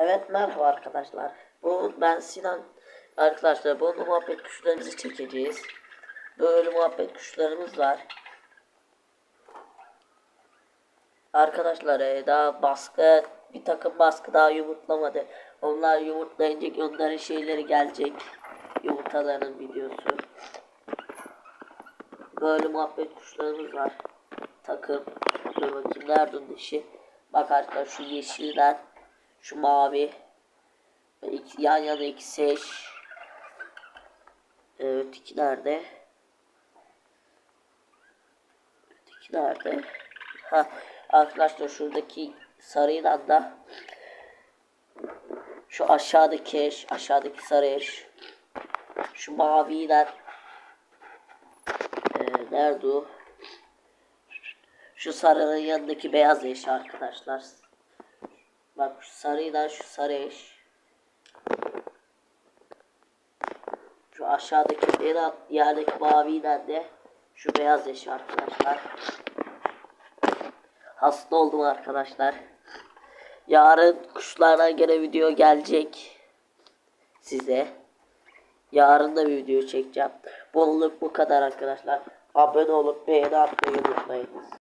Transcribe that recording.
Evet merhaba arkadaşlar. Bu ben Sinan. Arkadaşlar bu muhabbet kuşlarımızı çekeceğiz. Böyle muhabbet kuşlarımız var. Arkadaşlar e, daha baskı bir takım baskı daha yumurtlamadı. Onlar yumurtlayınca onların şeyleri gelecek. Yumurtaların videosu. Böyle muhabbet kuşlarımız var. Takım. Dur bakayım nerede dişi. Bak arkadaşlar şu yeşilden şu mavi iki, yan yana ikisi eş. Evet iki nerede? Öteki nerede? Ha arkadaşlar şuradaki sarıyla da şu aşağıdaki aşağıdaki sarı eş. Şu maviyle ee, nerede o? Şu sarının yanındaki beyaz eş arkadaşlar. Bak şu sarıyla şu sarı eş. Şu aşağıdaki en yerdeki maviyle de şu beyaz eş arkadaşlar. Hasta oldum arkadaşlar. Yarın kuşlardan gene video gelecek. Size. Yarın da bir video çekeceğim. Bugünlük bu kadar arkadaşlar. Abone olup beğeni atmayı unutmayın.